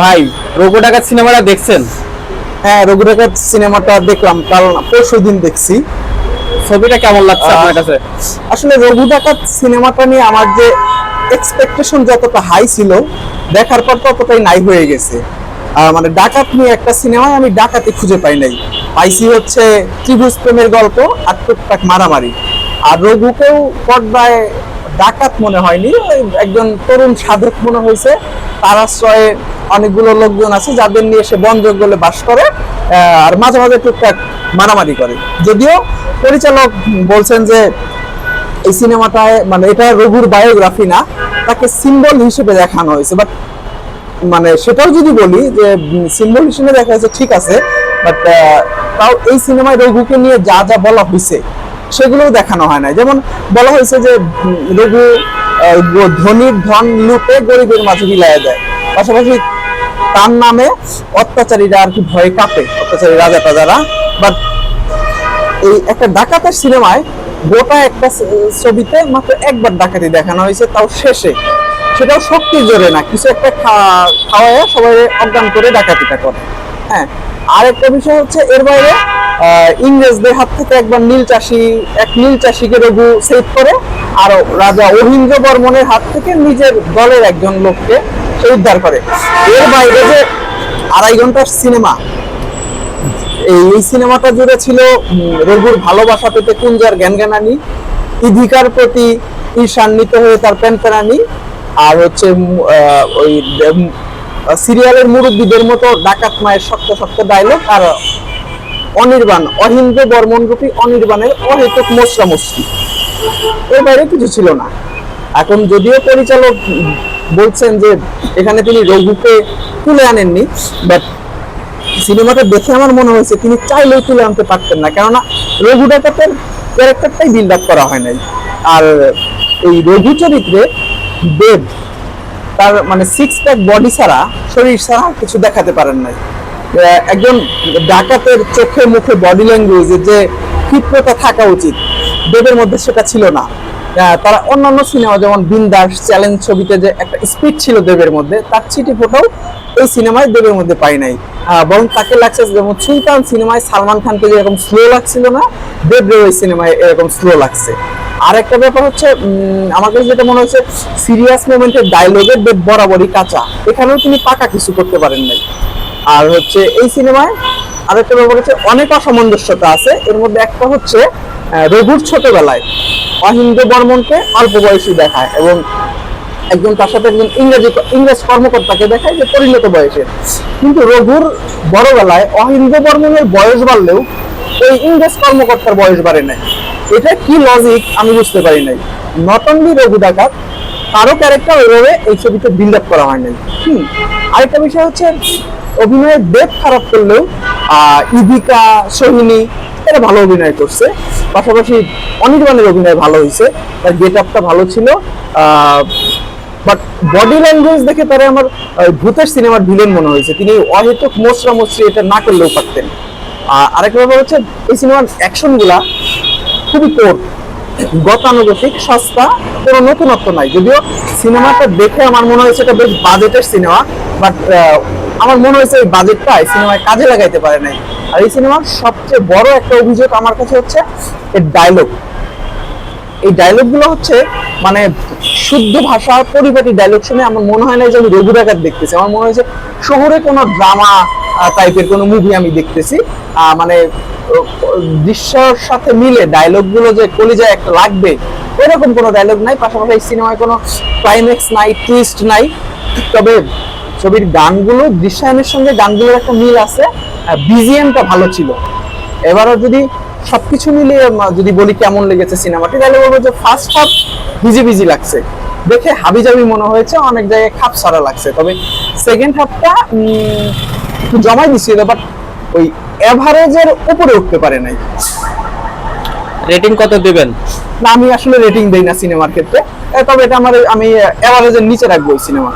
ভাই রঘু ডাকাত সিনেমাটা দেখছেন? হ্যাঁ রঘুরেখার সিনেমাটা দেখলাম কাল পরশু দিন দেখছি। ছবিটা কেমন লাগছে আপনার কাছে? আসলে রঘু ডাকাত সিনেমাটা নিয়ে আমার যে এক্সপেকটেশন যতটা হাই ছিল দেখার পর ততটাই নাই হয়ে গেছে। আর মানে ডাকাত নিয়ে একটা সিনেমায় আমি ডাকাতি খুঁজে পাই নাই। পাইছি হচ্ছে ত্রিভুজ প্রেমের গল্প আর টুকটাক মারামারি। আর রঘুকেও পর্দায় ডাকাত মনে হয়নি একজন তরুণ সাধক মনে হয়েছে তার আশ্রয়ে অনেকগুলো লোকজন আছে যাদের নিয়ে সে বন জঙ্গলে বাস করে আর মাঝে মাঝে টুকটাক মারামারি করে। যদিও পরিচালক বলছেন যে এই সিনেমাটায় মানে এটা রঘুর বায়োগ্রাফি না, তাকে সিম্বল হিসেবে দেখানো হয়েছে। বাট মানে সেটাও যদি বলি যে সিম্বল হিসেবে দেখা যাচ্ছে ঠিক আছে বাট তাও এই সিনেমায় রঘুকে নিয়ে যা যা বলা হয়েছে, সেগুলোও দেখানো হয় না যেমন বলা হয়েছে যে রঘু ধনীর ধন লুটে গরিবের মাঝে বিলায় দেয়। পাশাপাশি তার নামে অত্যাচারীরা আর কি ভয়ে কাঁপে, অত্যাচারী রাজা টাজারা বাট এই একটা ডাকাতের সিনেমায় গোটা একটা ছবিতে মাত্র একবার ডাকাতি দেখানো হয়েছে, তাও শেষে। সেটাও শক্তির জোরে না, কিছু একটা খাওয়ায় সবাই অজ্ঞান করে ডাকাতিটা করে। হ্যাঁ আর একটা বিষয় হচ্ছে এর বাইরে ইংরেজদের হাত থেকে একবার নীল চাষি, এক নীল চাষিকে রঘু সেভ করে, আর রাজা অহিন্দ্র বর্মনের হাত থেকে নিজের দলের একজন লোককে উদ্ধার করে। এর বাইরে যে আড়াই ঘণ্টার সিনেমা, এই সিনেমাটা জুড়ে ছিল রঘুর ভালোবাসা পেতে কুঞ্জার জ্ঞান জ্ঞানানি ইধিকার প্রতি ঈর্ষান্বিত হয়ে তার প্যানপ্যানানি আর হচ্ছে ওই সিরিয়ালের মুরব্বীদের মতো ডাকাত মায়ের শক্ত শক্ত ডায়লগ আর অনির্বাণ, অহিন্দ্র বর্মন রূপী অনির্বাণের অহেতুক মশরা মশরি এর বাইরে কিছু ছিল না। এখন যদিও পরিচালক বলছেন যে এখানে তিনি রঘুকে তুলে আনেননি বাট সিনেমাটা দেখে আমার মনে হয়েছে তিনি চাইলেও তুলে আনতে পারতেন না, কেননা রঘু ডাকাতের ক্যারেক্টারটাই বিল্ড আপ করা হয় নাই। আর এই রঘু চরিত্রে দেব, তার মানে সিক্স প্যাক বডি ছাড়া, শরীর ছাড়া কিছু দেখাতে পারেন নাই। একজন ডাকাতের চোখে মুখে বডি ল্যাঙ্গুয়েজে যে ক্ষিপ্রতা থাকা উচিত, দেবের মধ্যে সেটা ছিল না। তারা অন্যান্য সিনেমা যেমন বিন্দাস চ্যালেঞ্জ ছবিতে যে একটা স্পিড ছিল দেবের মধ্যে, তার চিঠি ফোটাও এই সিনেমায় দেবের মধ্যে পাই নাই। বরং তাকে লাগছে যেমন সুলতান সিনেমায় সালমান খানকে যেরকম স্লো লাগছিল না দেবরে ওই সিনেমায় এরকম স্লো লাগছে। আর একটা ব্যাপার হচ্ছে কাছে যেটা মনে হচ্ছে সিরিয়াস মোমেন্টের ডায়লগের দেব বরাবরই কাঁচা। এখানেও তিনি পাকা কিছু করতে পারেন নাই। আর হচ্ছে এই সিনেমায় আরেকটা ব্যাপার হচ্ছে, অনেক অসামঞ্জস্যতা আছে। এর মধ্যে একটা হচ্ছে রঘুর ছোটবেলায়। অহিন্দ বর্মনকে অল্প বয়সী দেখায় এবং একজন তার সাথে একজন ইংরেজি ইংরেজ কর্মকর্তাকে দেখায় যে পরিণত বয়সে। কিন্তু রঘুর বড়বেলায় অহিন্দ বর্মনের বয়স বাড়লেও ওই ইংরেজ কর্মকর্তার বয়স বাড়ে নাই। এটা কি লজিক আমি বুঝতে পারি নাই। নট অনলি রঘু ডাকাত কারও ক্যারেক্টার ওইভাবে এই ছবিতে বিল্ড আপ করা হয় নাই। হুম, আরেকটা বিষয় হচ্ছে অভিনয়ের ডেপ খারাপ করলেও ইদিকা, সোহিনী এরা ভালো অভিনয় করছে। পাশাপাশি অনির্বাণের অভিনয় ভালো হয়েছে। তার গেট আপটা ভালো ছিল। বাট বডি ল্যাঙ্গুয়েজ দেখে তারা আমার ভূতের সিনেমার ভিলেন মনে হয়েছে। তিনি অহেতুক মশরা মশরি এটা না করলেও পারতেন। আর আরেকটা ব্যাপার হচ্ছে, এই সিনেমার অ্যাকশনগুলা খুবই কোর গতানুগতিক, সস্তা, কোনো নতুনত্ব নাই। যদিও সিনেমাটা দেখে আমার মনে হয়েছে এটা বেশ বাজেটের সিনেমা বাট আমার মনে হয়েছে এই বাজেটটা এই সিনেমায় কাজে লাগাইতে পারে নাই। আর এই সিনেমার সবচেয়ে বড় একটা অভিযোগ আমার কাছে হচ্ছে এর ডায়লগ এই ডায়লগগুলো হচ্ছে মানে শুদ্ধ ভাষা, পরিপাটি ডায়লগ শুনে আমার মনে হয় না যে আমি রঘু ডাকাত দেখতেছি। আমার মনে হয়েছে শহরে কোনো ড্রামা টাইপের কোনো মুভি আমি দেখতেছি। মানে দৃশ্যর সাথে মিলে ডায়লগগুলো যে কলিজায় একটা লাগবে এরকম কোনো ডায়লগ নাই। পাশাপাশি এই সিনেমায় কোনো ক্লাইম্যাক্স নাই টুইস্ট নাই। তবে ছবির গানগুলো দৃশ্যায়নের সঙ্গে গানগুলোর একটা মিল আছে বিজিএমটা ভালো ছিল। এবারও যদি সবকিছু মিলিয়ে যদি বলি কেমন লেগেছে সিনেমাটি তাহলে বলব যে ফার্স্ট হাফ বিজি বিজি লাগছে। দেখে হাবিজাবি মনে হয়েছে অনেক জায়গায় খাপ সারা লাগছে। তবে সেকেন্ড হাফটা একটু জমাই দিছিল বাট ওই এভারেজের উপরে উঠতে পারে নাই। রেটিং কত দেবেন? না আমি আসলে রেটিং দেই না সিনেমার ক্ষেত্রে। তবে এটা আমার আমি এভারেজের নিচে রাখব এই সিনেমা।